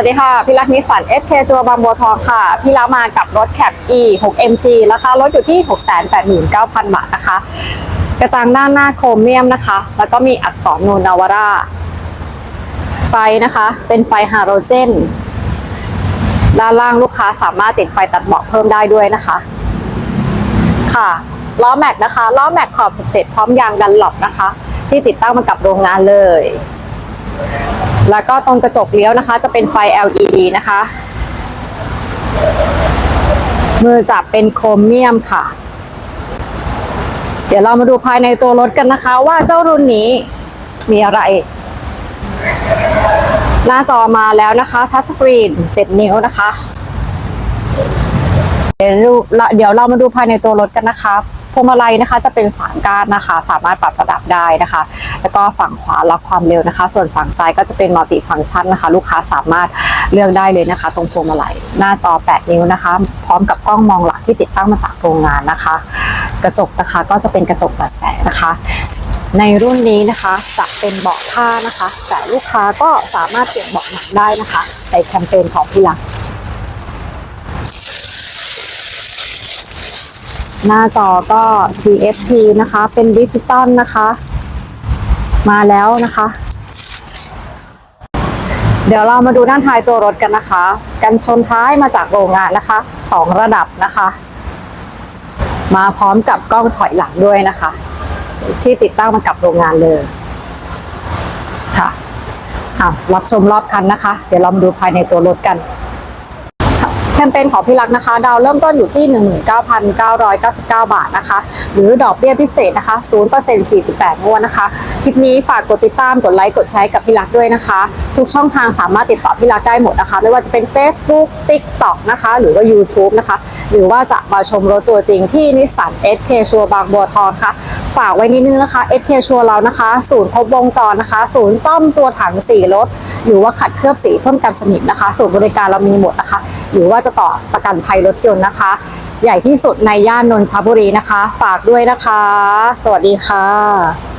วัสดีค่ะ พี่รักนิสสัน FK ชัวร์บางบัวทองค่ะ พี่รักมากับรถแคป E 6 MG ราคารถอยู่ที่ 689,000 บาทนะคะ กระจังด้านหน้าโครเมียมนะคะ แล้วก็มีอักษรนูนนาวาร่า ไฟนะคะ เป็นไฟฮาโลเจน ด้านล่างลูกค้าสามารถติดไฟตัดเบาะเพิ่มได้ด้วยนะคะ ค่ะล้อแม็กนะคะล้อแม็กขอบ 17 พร้อมยางดันหลบนะคะ ที่ติดตั้งมากับโรงงานเลย แล้วก็ตรงกระจกเลี้ยวนะคะ จะเป็นไฟ LED นะคะ มือจับเป็นโครเมียมค่ะ เดี๋ยวเรามาดูภายในตัวรถกันนะคะ ว่าเจ้ารุ่นนี้มีอะไร หน้าจอมาแล้วนะคะทัชสกรีน 7 นิ้วนะคะ เดี๋ยวเรามาดูภายในตัวรถกันนะคะ วงมาลัยนะคะ จะเป็นสามก้านนะคะ สามารถปรับระดับได้นะคะ แล้วก็ฝั่งขวาล็อกความเร็วนะคะ ส่วนฝั่งซ้ายก็จะเป็นมัลติฟังก์ชันนะคะ ลูกค้าสามารถเลือกได้เลยนะคะ ตรงพวงมาลัยหน้าจอ 8 นิ้วนะคะ พร้อมกับกล้องมองหลังที่ติดตั้งมาจากโรงงานนะคะ กระจกนะคะก็จะเป็นกระจกตัดแสงนะคะในรุ่นนี้นะคะจะเป็นเบาะผ้านะคะ แต่ลูกค้าก็สามารถเปลี่ยนเบาะหนังได้นะคะในแคมเปญของพี่ลักษณ์ หน้าจอก็ TFT นะคะ เป็นดิจิตอลนะคะ มาแล้วนะคะ เดี๋ยวเรามาดูด้านท้ายตัวรถกันนะคะ กันชนท้ายมาจากโรงงานนะคะสองระดับนะคะ มาพร้อมกับกล้องถอยหลังด้วยนะคะ ที่ติดตั้งมากับโรงงานเลยค่ะอะรับชมรอบคันนะคะ เดี๋ยวเรามาดูภายในตัวรถกัน แคมเปญของพี่รักนะคะ ดาวเริ่มต้นอยู่ที่ 19,999 บาทนะคะ หรือดอกเบี้ยพิเศษนะคะ0% 48งวดนะคะ คลิปนี้ฝากกดติดตาม กดไลค์ กดแชร์กับพี่รักด้วยนะคะ ทุกช่องทางสามารถติดต่อพี่รักได้หมดนะคะ ไม่ว่าจะเป็น Facebook TikTok นะคะ หรือว่า YouTube นะคะ หรือว่าจะมาชมรถตัวจริงที่นิสสัน SK ชัวบางบัวทองค่ะ ฝากไว้นิดนึงนะคะ SK ชัวเรานะคะ ศูนย์ครบวงจรนะคะ ศูนย์ซ่อมตัวถังสีรถ หรือว่าขัดเคลือบสีพ่นกันสนิมนะคะ ศูนย์บริการเรามีหมดนะคะ หรือว่าจะต่อประกันภัยรถยนต์นะคะ ใหญ่ที่สุดในย่านนนทบุรีนะคะ ฝากด้วยนะคะ สวัสดีค่ะ